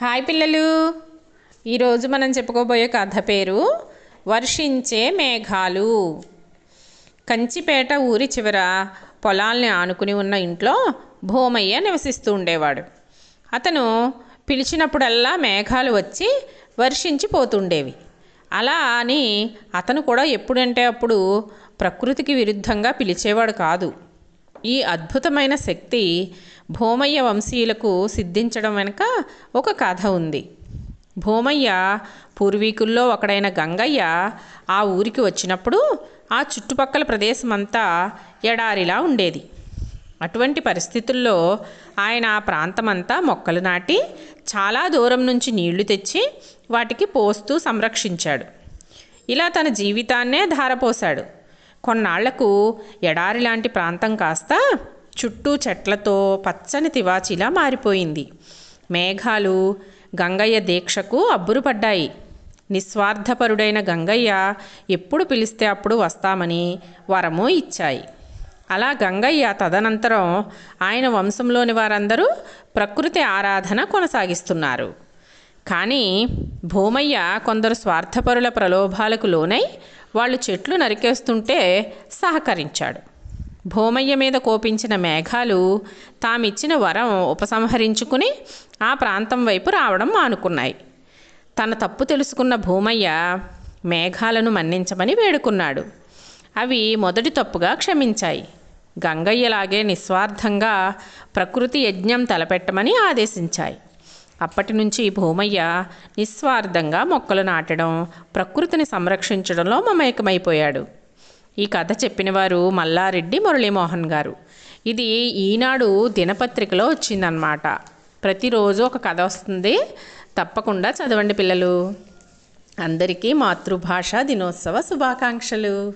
Hi పిల్లలు. ఈరోజు మనం చెప్పుకోబోయే కథ పేరు వర్షించే మేఘాలు. కంచిపేట ఊరి చివర పొలాల్ని ఆనుకుని ఉన్న ఇంట్లో భూమయ్య నివసిస్తూ ఉండేవాడు. అతను పిలిచినప్పుడల్లా మేఘాలు వచ్చి వర్షించి పోతుండేవి అలా అని అతను కూడా ఎప్పుడంటే అప్పుడు ప్రకృతికి విరుద్ధంగా పిలిచేవాడు కాదు. ఈ అద్భుతమైన శక్తి భూమయ్య వంశీయులకు సిద్ధించడం వెనుక ఒక కథ ఉంది. భూమయ్య పూర్వీకుల్లో ఒకడైన గంగయ్య ఆ ఊరికి వచ్చినప్పుడు ఆ చుట్టుపక్కల ప్రదేశమంతా ఎడారిలా ఉండేది. అటువంటి పరిస్థితుల్లో ఆయన ఆ ప్రాంతమంతా మొక్కలు నాటి చాలా దూరం నుంచి నీళ్ళు తెచ్చి వాటికి పోస్తూ సంరక్షించాడు. ఇలా తన జీవితాన్నే ధారపోశాడు. కొన్నాళ్ళకు ఎడారి లాంటి ప్రాంతం కాస్త చుట్టూ చెట్లతో పచ్చని తివాచీలా మారిపోయింది. మేఘాలు గంగయ్య దీక్షకు అబ్బురుపడ్డాయి. నిస్వార్థపరుడైన గంగయ్య ఎప్పుడు పిలిస్తే అప్పుడు వస్తామని వరము ఇచ్చాయి. అలా గంగయ్య తదనంతరం ఆయన వంశంలోని వారందరూ ప్రకృతి ఆరాధన కొనసాగిస్తున్నారు. కానీ భూమయ్య కొందరు స్వార్థపరుల ప్రలోభాలకు లోనై వాళ్ళు చెట్లు నరికేస్తుంటే సహకరించాడు. భూమయ్య మీద కోపించిన మేఘాలు తామిచ్చిన వరం ఉపసంహరించుకుని ఆ ప్రాంతం వైపు రావడం మానుకున్నాయి. తన తప్పు తెలుసుకున్న భూమయ్య మేఘాలను మన్నించమని వేడుకున్నాడు. అవి మొదటి తప్పుగా క్షమించాయి. గంగయ్యలాగే నిస్వార్థంగా ప్రకృతి యజ్ఞం తలపెట్టమని ఆదేశించాయి. అప్పటి నుంచి భూమయ్య నిస్వార్థంగా మొక్కలు నాటడం ప్రకృతిని సంరక్షించడంలో మమేకమైపోయాడు. ఈ కథ చెప్పినవారు మల్లారెడ్డి మురళీమోహన్ గారు. ఇది ఈనాడు దినపత్రికలో వచ్చిందనమాట ప్రతిరోజు ఒక కథ వస్తుంది. తప్పకుండా చదవండి పిల్లలు. అందరికీ మాతృభాష దినోత్సవ శుభాకాంక్షలు.